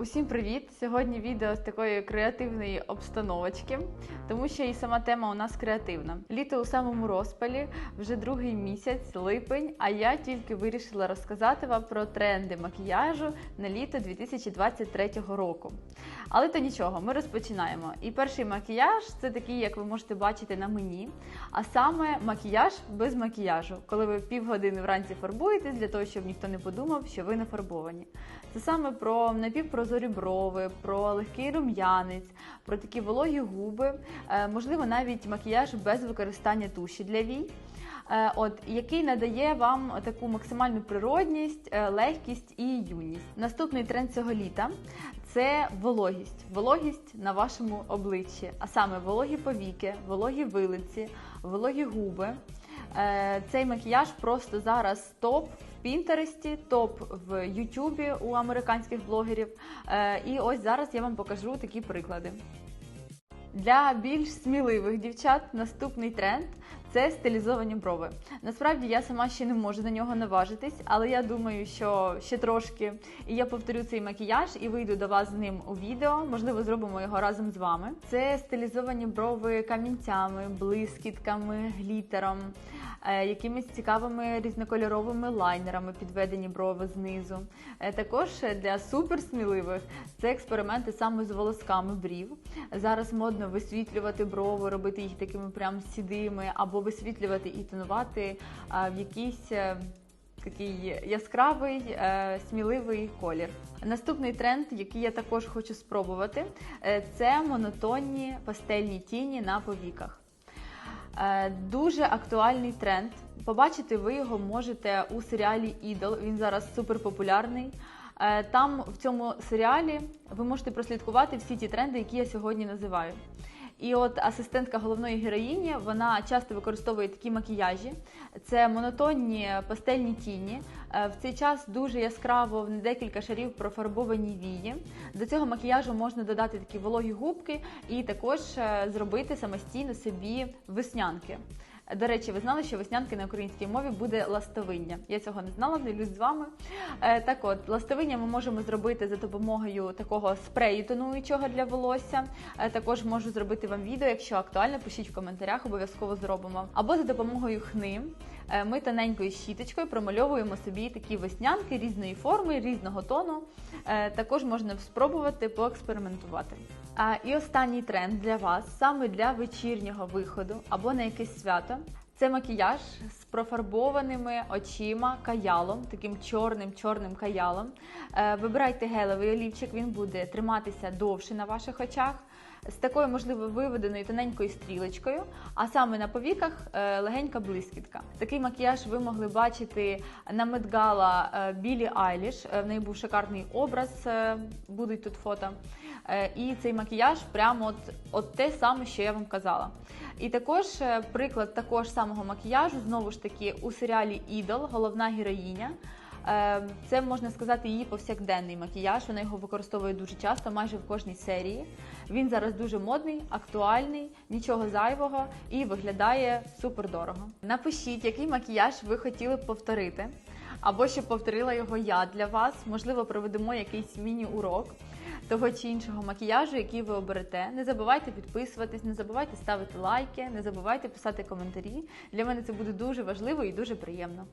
Усім привіт! Сьогодні відео з такої креативної обстановочки, тому що і сама тема у нас креативна. Літо у самому розпалі, вже другий місяць, липень. А я тільки вирішила розказати вам про тренди макіяжу на літо 2023 року. Але то нічого, ми розпочинаємо. І перший макіяж це такий, як ви можете бачити на мені. А саме макіяж без макіяжу, коли ви півгодини вранці фарбуєтесь для того, щоб ніхто не подумав, що ви не фарбовані. Це саме про напівпрозорі брови, про легкий рум'янець, про такі вологі губи, е, можливо, навіть макіяж без використання туші для вій. Е, От який надає вам таку максимальну природність, е, легкість і юність. Наступний тренд цього літа це вологість, вологість на вашому обличчі, а саме вологі повіки, вологі вилиці, вологі губи. Цей макіяж просто зараз топ Пінтересті, топ в Ютубі у американських блогерів. Е, І ось зараз я вам покажу такі приклади. Для більш сміливих дівчат наступний тренд це стилізовані брови. Насправді я сама ще не можу на нього наважитись, але я думаю, що ще трошки і я повторю цей макіяж і вийду до вас з ним у відео. Можливо, зробимо його разом з вами. Це стилізовані брови камінцями, блискітками, глітером. е, Якимись цікавими різнокольоровими лайнерами підведені брови знизу. Е, Також для суперсміливих це експерименти саме з волосками брів. Зараз модно висвітлювати брови, робити їх такими прям сідими, або висвітлювати і тонувати а, в якийсь е, такий яскравий, е, сміливий колір. Наступний тренд, який я також хочу спробувати, е, це монотонні пастельні тіні на повіках. Е, Дуже актуальний тренд. Побачити ви його можете у серіалі Ідол. Він зараз суперпопулярний. Е, Там в цьому серіалі ви можете прослідкувати всі ті тренди, які я сьогодні називаю. І от асистентка головної героїні вона часто використовує такі макіяжі. Це монотонні пастельні тіні. Е, В цей час дуже яскраво в декілька шарів профарбовані вії. До цього макіяжу можна додати такі вологі губки і також е, зробити самостійно собі веснянки. До речі, ви знали, що веснянки на українській мові буде ластовиння. Я цього не знала, ділюсь з вами. Е, Так от, ластовиння ми можемо зробити за допомогою такого спрею тонуючого для волосся. Е, Також можу зробити вам відео, якщо актуально, пишіть в коментарях, обов'язково зробимо. Або за допомогою хни. Е, Ми тоненькою щіточкою промальовуємо собі такі веснянки різної форми, різного тону. Е, Також можна спробувати поекспериментувати. І останній тренд для вас саме для вечірнього виходу або на якесь свято. Це макіяж з профарбованими очима, каялом, таким чорним чорним каялом. Е, Вибирайте гелевий олівчик, він буде триматися довше на ваших очах. З такою, можливо, виведеною тоненькою стрілочкою, а саме на повіках е, легенька блискітка. Такий макіяж ви могли бачити на Медгала Білі Айліш. Е, В неї був шикарний образ, е, будуть тут фото. І цей макіяж прямо от, от те саме, що я вам казала. І також приклад також самого макіяжу, знову ж таки, у серіалі Ідол, головна героїня. Е, Це можна сказати її повсякденний макіяж. Вона його використовує дуже часто, майже в кожній серії. Він зараз дуже модний, актуальний, нічого зайвого і виглядає супер дорого. Напишіть, який макіяж ви хотіли б повторити, або щоб повторила його я для вас. Можливо, проведемо якийсь міні-урок того чи іншого макіяжу, який ви оберете. Не забувайте підписуватись, не забувайте ставити лайки, не забувайте писати коментарі. Для мене це буде дуже важливо і дуже приємно.